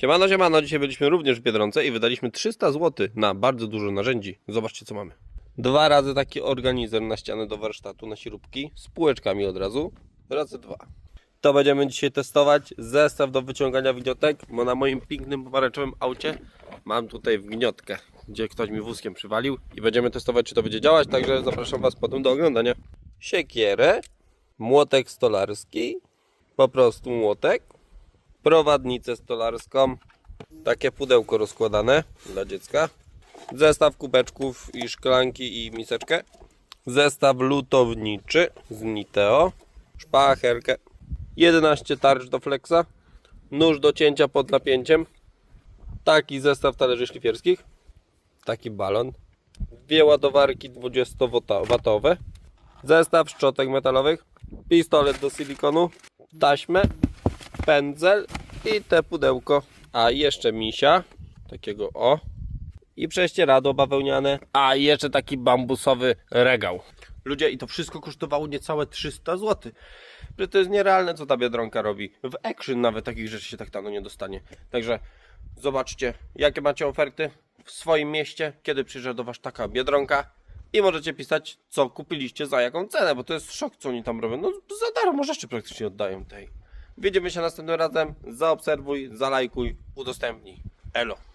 Siemano, siemano, dzisiaj byliśmy również w Biedronce i wydaliśmy 300 zł na bardzo dużo narzędzi. Zobaczcie co mamy. Dwa razy taki organizer na ścianę do warsztatu na śrubki z półeczkami od razu, razy dwa. To będziemy dzisiaj testować zestaw do wyciągania wniotek, bo na moim pięknym pomarańczowym aucie mam tutaj wgniotkę, gdzie ktoś mi wózkiem przywalił i będziemy testować czy to będzie działać, także zapraszam Was potem do oglądania. Siekierę, młotek stolarski, po prostu młotek, prowadnicę stolarską, takie pudełko rozkładane dla dziecka, zestaw kubeczków i szklanki i miseczkę, zestaw lutowniczy z Niteo, szpachelkę, 11 tarcz do flexa, nóż do cięcia pod napięciem, taki zestaw talerzy szlifierskich, taki balon, dwie ładowarki 20-watowe, zestaw szczotek metalowych, pistolet do silikonu, taśmę, pędzel i te pudełko. A jeszcze misia, takiego o. I prześcieradło bawełniane. A jeszcze taki bambusowy regał. Ludzie, i to wszystko kosztowało niecałe 300 zł. Że to jest nierealne, co ta biedronka robi. W Action nawet takich rzeczy się tak tano nie dostanie. Także zobaczcie, jakie macie oferty w swoim mieście, kiedy przyjeżdża do Was taka biedronka. I możecie pisać, co kupiliście, za jaką cenę, bo to jest szok, co oni tam robią. No za darmo rzeczy praktycznie oddają tej. Widzimy się następnym razem. Zaobserwuj, zalajkuj, udostępnij. Elo.